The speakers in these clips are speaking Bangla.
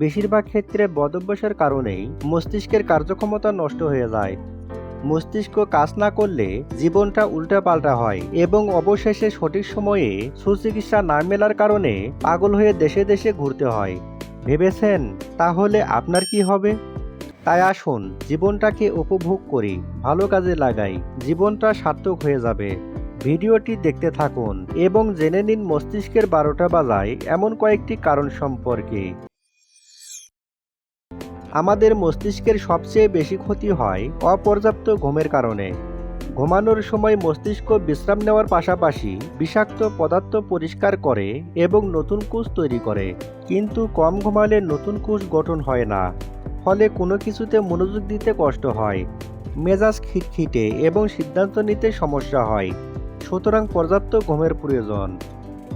বেশিরভাগ ক্ষেত্রে বদভ্যাসের কারণেই মস্তিষ্কের কার্যক্ষমতা নষ্ট হয়ে যায়। মস্তিষ্ক কাজ না করলে জীবনটা উল্টাপাল্টা হয় এবং অবশেষে সঠিক সময়ে সুচিকিৎসা না মেলার কারণে পাগল হয়ে দেশে দেশে ঘুরতে হয়। ভেবেছেন? তাহলে আপনার কি হবে? তাই আসুন, জীবনটাকে উপভোগ করি, ভালো কাজে লাগাই, জীবনটা সার্থক হয়ে যাবে। ভিডিওটি দেখতে থাকুন এবং জেনে নিন মস্তিষ্কের বারোটা বাজায় এমন কয়েকটি কারণ সম্পর্কে। আমাদের মস্তিষ্কের সবচেয়ে বেশি ক্ষতি হয় অপর্যাপ্ত ঘুমের কারণে। ঘুমানোর সময় মস্তিষ্ক বিশ্রাম নেওয়ার পাশাপাশি বিষাক্ত পদার্থ পরিষ্কার করে এবং নতুন কোষ তৈরি করে, কিন্তু কম ঘুমালে নতুন কোষ গঠন হয় না, ফলে কোনো কিছুতে মনোযোগ দিতে কষ্ট হয়, মেজাজ খিটখিটে এবং সিদ্ধান্ত নিতে সমস্যা হয়, সুতরাং পর্যাপ্ত ঘুমের প্রয়োজন।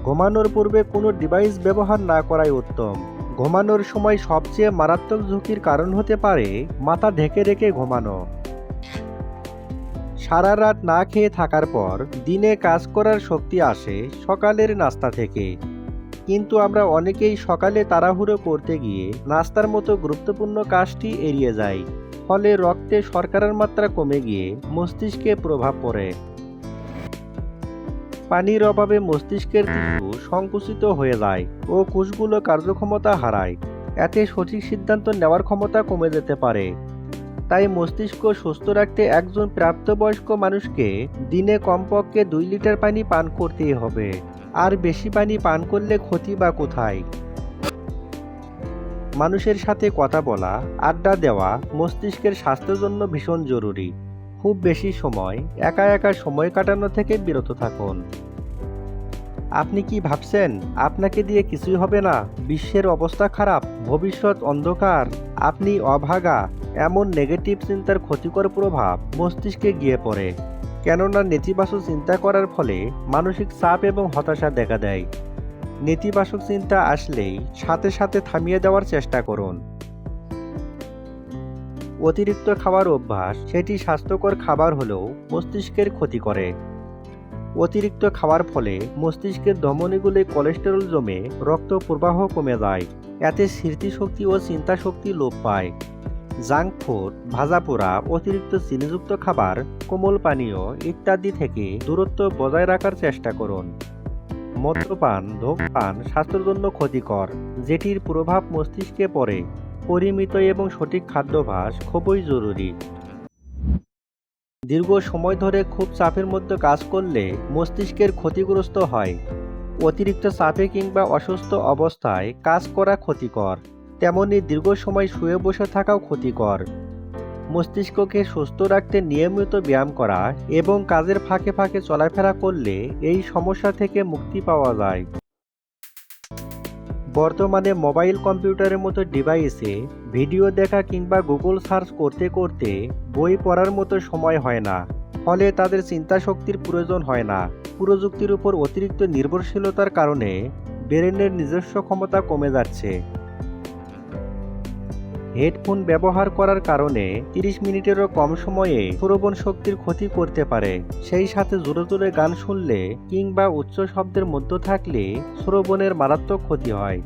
ঘুমানোর পূর্বে কোনো ডিভাইস ব্যবহার না করাই উত্তম। ঘুমানোর সময় সবচেয়ে মারাত্মক ঝুঁকির কারণ হতে পারে মাথা ঢেকে রেখে ঘুমানো। সারা রাত না খেয়ে থাকার পর দিনে কাজ করার শক্তি আসে সকালের নাস্তা থেকে। কিন্তু আমরা অনেকেই সকালে তাড়াহুড়ো করতে গিয়ে নাস্তার মতো গুরুত্বপূর্ণ কাজটি এড়িয়ে যাই, ফলে রক্তে শর্করার মাত্রা কমে গিয়ে মস্তিষ্কে প্রভাব পড়ে। পানির অভাবে মস্তিষ্কের টিস্যু সংকুচিত হয়ে যায় ও কোষগুলো কার্যক্ষমতা হারায়। এতে সঠিক সিদ্ধান্ত নেওয়ার ক্ষমতা কমে যেতে পারে। তাই মস্তিষ্ক সুস্থ রাখতে একজন প্রাপ্তবয়স্ক মানুষকে দিনে কমপক্ষে দুই লিটার পানি পান করতেই হবে। আর বেশি পানি পান করলে ক্ষতি বা কোথায়? মানুষের সাথে কথা বলা, আড্ডা দেওয়া মস্তিষ্কের স্বাস্থ্যের জন্য ভীষণ জরুরি। খুব বেশি সময় একা একা সময় কাটানো থেকে বিরত থাকুন। আপনি কি ভাবছেন, আপনাকে দিয়ে কিছুই হবে না? বিশ্বের অবস্থা খারাপ, ভবিষ্যৎ অন্ধকার, আপনি অভাগা, এমন নেগেটিভ চিন্তার ক্ষতিকর প্রভাব মস্তিষ্কে গিয়ে পড়ে। কেননা নেতিবাচক চিন্তা করার ফলে মানসিক চাপ এবং হতাশা দেখা দেয়। নেতিবাচক চিন্তা আসলেই সাথে সাথে থামিয়ে দেওয়ার চেষ্টা করুন। অতিরিক্ত খাবার অভ্যাস সেটি স্বাস্থ্যকর খাবার হলেও মস্তিষ্কের ক্ষতি করে। অতিরিক্ত খাওয়ার ফলে মস্তিষ্কের ধমনীগুলি কোলেস্টেরল জমে রক্ত প্রবাহ কমে যায়, এতে স্মৃতিশক্তি ও চিন্তা শক্তি লোপ পায়। জাঙ্ক ফুড, ভাজা পোড়া, অতিরিক্ত চিনিযুক্ত খাবার, কোমল পানীয় ইত্যাদি থেকে দূরত্ব বজায় রাখার চেষ্টা করুন। মদ্যপান, ধূমপান স্বাস্থ্যের জন্য ক্ষতিকর, যেটির প্রভাব মস্তিষ্কে পড়ে। পরিমিত এবং সঠিক খাদ্যাভ্যাস খুবই জরুরি। দীর্ঘ সময় ধরে খুব চাপের মধ্যে কাজ করলে মস্তিষ্কের ক্ষতিগ্রস্ত হয়। অতিরিক্ত চাপে কিংবা অসুস্থ অবস্থায় কাজ করা ক্ষতিকর। তেমনি দীর্ঘ সময় শুয়ে বসে থাকাও ক্ষতিকর। মস্তিষ্ককে সুস্থ রাখতে নিয়মিত ব্যায়াম করা এবং কাজের ফাঁকে ফাঁকে চলাফেরা করলে এই সমস্যা থেকে মুক্তি পাওয়া যায়। বর্তমানে মোবাইল কম্পিউটারের মতো ডিভাইসে ভিডিও দেখা কিংবা গুগল সার্চ করতে করতে বই পড়ার মতো সময় হয় না। ফলে তাদের চিন্তা শক্তির প্রয়োজন হয় না। প্রযুক্তির উপর অতিরিক্ত নির্ভরশীলতার কারণে ব্রেনের নিজস্ব ক্ষমতা কমে যাচ্ছে। হেডফোন ব্যবহার করার কারণে 30 মিনিটেরও কম সময়ে শ্রবণ শক্তির ক্ষতি করতে পারে। সেই সাথে জোরে জোরে গান শুনলে কিংবা উচ্চ শব্দের মধ্য থাকলে শ্রবণের মারাত্মক ক্ষতি হয়।